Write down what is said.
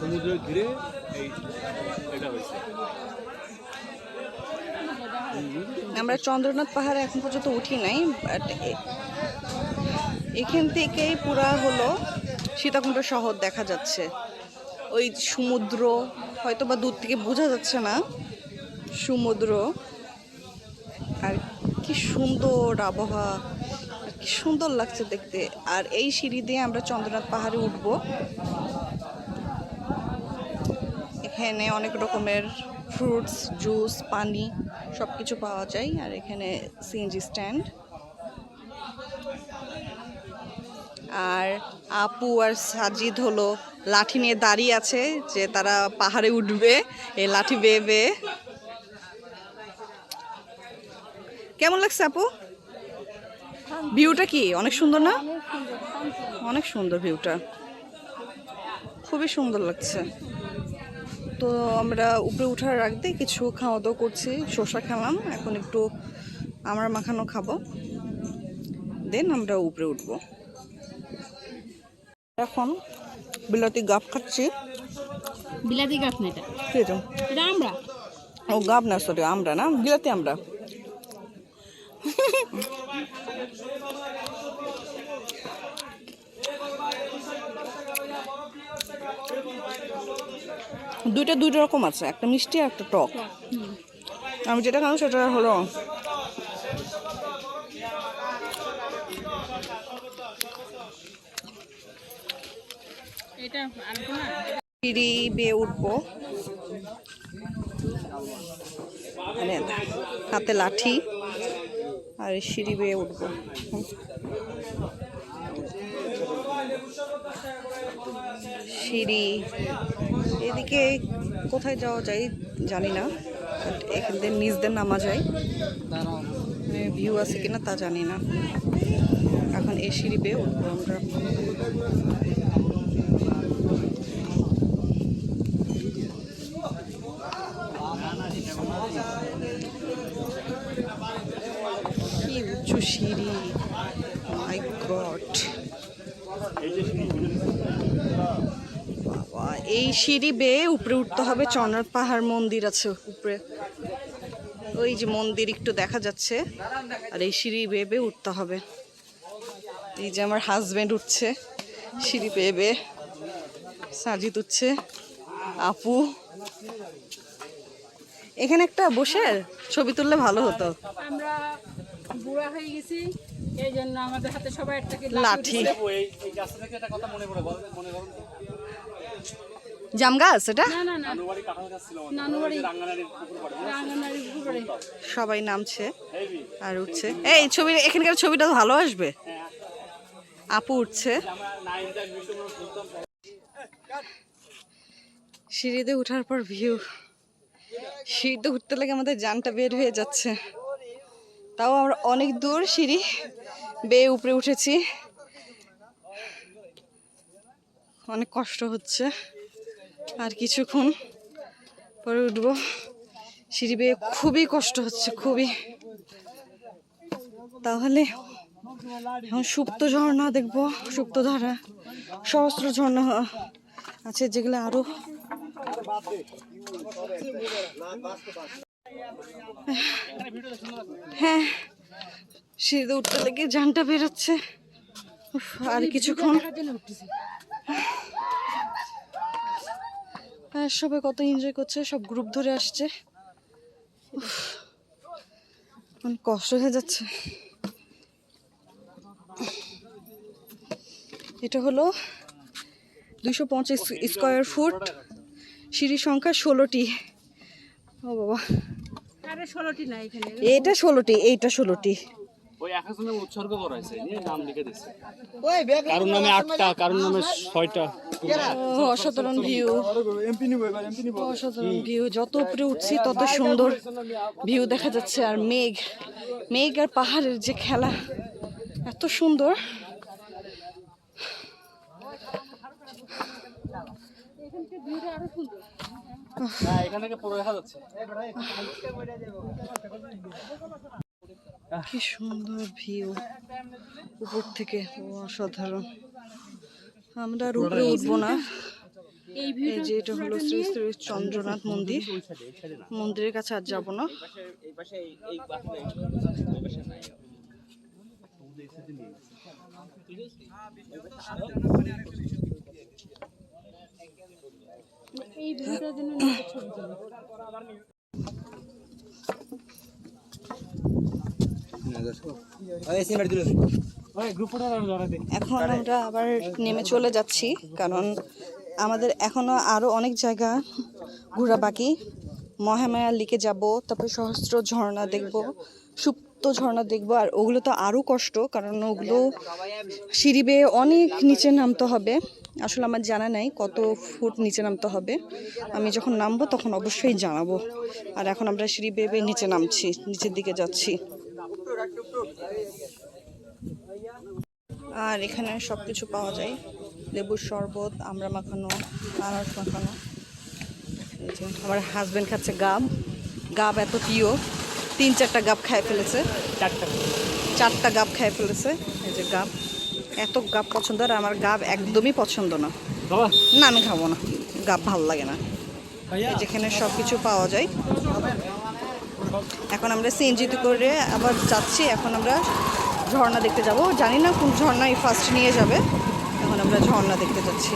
সমুদ্র ঘিরে এই এটা হয়েছে। আমরা চন্দ্রনাথ পাহাড়ে এখন পর্যন্ত উঠি নাই বাট এখান থেকেই পুরা হলো সীতাকুণ্ড শহর দেখা যাচ্ছে। ওই সমুদ্র, হয়তো বা দূর থেকে বোঝা যাচ্ছে না, সমুদ্র। আর কি সুন্দর আবহাওয়া, আর কি সুন্দর লাগছে দেখতে। আর এই সিঁড়ি দিয়ে আমরা চন্দ্রনাথ পাহাড়ে উঠবো। এখানে অনেক রকমের ফ্রুটস জুস পানি সব কিছু পাওয়া যায়, আর এখানে সিএনজি স্ট্যান্ড আর আপু আর সাজিদ হলো লাঠি নিয়ে দাঁড়িয়ে আছে যে তারা পাহাড়ে উঠবে, এই লাঠি বেয়ে বেয়ে। কেমন লাগছে আপু? ভিউটা কি? অনেক সুন্দর না? অনেক সুন্দর ভিউটা। খুবই সুন্দর লাগছে। তো আমরা উপরে উঠার রাখতে কিছু খাওয়া দাওয়া করছি শসা খেলাম এখন একটু আমার মাখানো খাব। দেন আমরা উপরে উঠবো। এখন বিলাতি গাপ খাচ্ছি। বিলাতি গাছ না এটা? আমরা? ও গাব না সরি আমরা না বিলাতি আমরা। দুইটা দুইটা রকম আছে একটা মিষ্টি আর একটা টক। আমি যেটা খাব সেটা হলো এটা সিঁড়ি বেয়ে উঠবো। মানে হাতে লাঠি আর সিঁড়ি বেয়ে উঠবো। সিঁড়ি। এদিকে কোথায় যাওয়া যায় জানি না বাট এখান থেকে নিচ দিয়ে নামা যায় ভিউ আছে কিনা তা জানি না। এখন এই সিঁড়ি পেয়ে উঠবো আমরা। সিঁড়ি। এই সিঁড়ি বেয়ে উপরে উঠতে হবে চন্দ্রনাথ পাহাড় মন্দির আছে উপরে। ওই যে মন্দির একটু দেখা যাচ্ছে, আর এই সিঁড়ি বেয়ে বেয়ে উঠতে হবে। এই যে আমার হাজবেন্ড উঠছে, সিঁড়ি বেয়ে বেয়ে। সাজিদ উঠছে, আপু। এখানে একটা বসে ছবি তুললে ভালো হতো। আমরা বুড়া হয়ে গেছি এই জন্য আমাদের হাতে সবাই একটা লাঠি এই এই থেকে একটা কথা মনে পড়ে মনে করুন জাম গাছ এটা? সবাই নামছে আর উঠছে। এই ছবি এখানকার ছবিটা ভালো আসবে। আপু উঠছে। সিঁড়িতে উঠার পর ভিউ সিঁড়িতে উঠতে লাগে আমাদের জানটা বের হয়ে যাচ্ছে। তাও আমরা অনেক দূর সিঁড়ি বেয়ে উপরে উঠেছি। অনেক কষ্ট হচ্ছে। আর কিছুক্ষণ পরে উঠবো। সিঁড়ি বেয়ে খুবই কষ্ট হচ্ছে, খুবই। তাহলে এখন সুপ্ত ঝর্ণা দেখব, সুপ্ত ধারা, সহস্র ঝর্ণা আছে যেগুলো আরও হ্যাঁ সিঁড়িতে উঠতে লেগে জানটা বেরোচ্ছে। উফ, আর কিছুক্ষণ হ্যাঁ সবাই কত এনজয় করছে সব গ্রুপ ধরে আসছে। উফ, অনেক কষ্ট হয়ে যাচ্ছে। এটা হলো দুশো পঞ্চাশ স্কোয়ার ফুট সিঁড়ির সংখ্যা ষোলোটি। ও বাবা। এটা ষোলোটি এইটা ষোলোটি। ওই এক একজনের উৎসর্গ করা হয়েছে নিয়ে নাম লিখে দিচ্ছে কারোর নামে আটটা কারোর নামে ছয়টা। অসাধারণ ভিউ অসাধারণ ভিউ যত উপরে উঠছি তত সুন্দর ভিউ দেখা যাচ্ছে। আর মেঘ মেঘ আর পাহাড়ের যে খেলা এত সুন্দর। হ্যাঁ এখান থেকে পুরো দেখা যাচ্ছে। কি সুন্দর ভিউ। উপর থেকে অসাধারণ। আমরা আর উপরে উঠবো না। এই যে এটা হলো শ্রী শ্রী চন্দ্রনাথ মন্দির। মন্দিরের কাছে আর যাব না। এই ভিউটার জন্য ছবি তুলি। এখন আমরা আবার নেমে চলে যাচ্ছি কারণ আমাদের এখনও আরও অনেক জায়গা ঘোরা বাকি। মহামায়া লিকে যাব তারপরে সহস্র ঝর্ণা দেখব সুপ্ত ঝর্ণা দেখব আর ওগুলো তো আরও কষ্ট কারণ ওগুলো সিঁড়ি বেয়ে অনেক নিচে নামতে হবে। আসলে আমার জানা নাই কত ফুট নিচে নামতে হবে। আমি যখন নামবো তখন অবশ্যই জানাব। আর এখন আমরা সিঁড়ি বেয়ে বেয়ে নিচে নামছি নিচের দিকে যাচ্ছি। আর এখানে সব কিছু পাওয়া যায়। লেবুর শরবত আমরা মাখানো আনারস মাখানো। আমার হাজব্যান্ড খাচ্ছে গাব। গাব এত প্রিয়। তিন চারটা গাব খায় ফেলেছে। চারটা। চারটা গাব খায় ফেলেছে। এই যে গাব। এত গাব পছন্দ আর আমার গাব একদমই পছন্দ না। না আমি খাব না। গাব ভালো লাগে না। যেখানে সব কিছু পাওয়া যায়। এখন আমরা সিএনজিতে করে আবার যাচ্ছি। এখন আমরা ঝর্ণা দেখতে যাব। জানি না কোন ঝর্ণায় ফার্স্ট নিয়ে যাবে। এখন আমরা ঝর্ণা দেখতে যাচ্ছি।